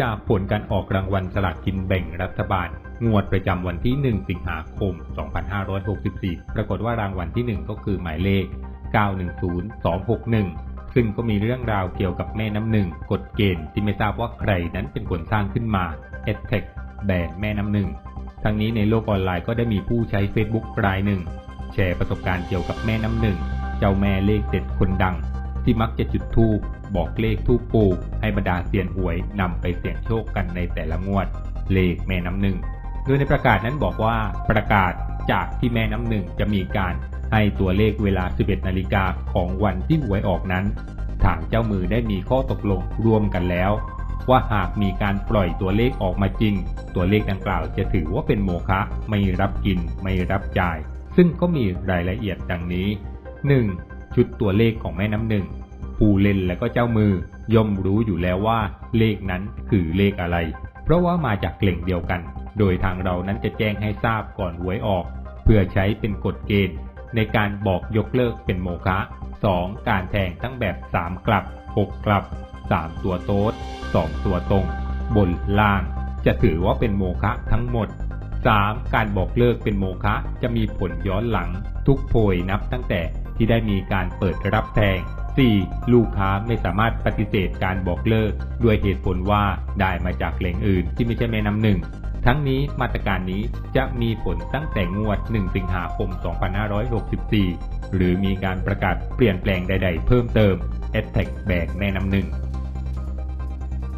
จากผลการออกรางวัลสลากกินแบ่งรัฐบาล งวดประจำวันที่ 1 สิงหาคม 2564 ปรากฏว่ารางวัลที่ 1 ก็คือหมายเลข 910261 ซึ่งก็มีเรื่องราวเกี่ยวกับแม่น้ำหนึ่งกฎเกณฑ์ที่ไม่ทราบว่าใครนั้นเป็นคนสร้างขึ้นมา e t e c h แบรนด์แม่น้ำหนึ่งทั้งนี้ในโลกออนไลน์ก็ได้มีผู้ใช้ Facebook รายหนึ่ง แชร์ประสบการณ์เกี่ยวกับแม่น้ำหนึ่ง เจ้าแม่เลขเด็ดคนดัง ที่มักจะจุดธูปบอกเลขทูปปูให้บรรดาเซียนหวยนำไปเสี่ยงโชคกันในแต่ละงวด เลขแม่น้ำหนึ่ง โดยในประกาศนั้นบอกว่าประกาศจากที่แม่น้ำหนึ่งจะมีการให้ตัวเลขเวลา 11 นาฬิกาของวันที่หวยออกนั้น ทางเจ้ามือได้มีข้อตกลงร่วมกันแล้ว ว่าหากมีการปล่อยตัวเลขออกมาจริง ตัวเลขดังกล่าวจะถือว่าเป็นโมฆะไม่รับกินไม่รับจ่าย ซึ่งก็มีรายละเอียดดังนี้ 1. ชุดตัวเลขของแม่น้ำหนึ่ง ผู้เล่นและก็เจ้ามือย่อมรู้อยู่แล้วว่า เลขนั้นคือเลขอะไร เพราะว่ามาจากเกล่งเดียวกัน โดยทางเรานั้นจะแจ้งให้ทราบก่อนหวยออก เพื่อใช้เป็นกฎเกณฑ์ ในการบอกยกเลิกเป็นโมฆะ 2. การแทงทั้งแบบ 3 กลับ 6 กลับ 3 ตัวโต๊ด 2 ตัวตรง บนล่าง จะถือว่าเป็นโมฆะทั้งหมด 3. การบอกเลิกเป็นโมฆะจะมีผลย้อนหลัง ทุกโพยนับตั้งแต่ ที่ได้มีการเปิดรับแทง 4. ลูกค้าไม่สามารถปฏิเสธการบอกเลิก ด้วยเหตุผลว่าได้มาจากแหล่งอื่นที่ไม่ใช่แม่น้ำหนึ่ง ทั้งนี้มาตรการนี้จะมีผลตั้งแต่งวด 1 สิงหาคม 2564 หรือมีการประกาศเปลี่ยนแปลงใด ๆ เพิ่มเติม a t t a c แบกแม่น้ำหนึ่ง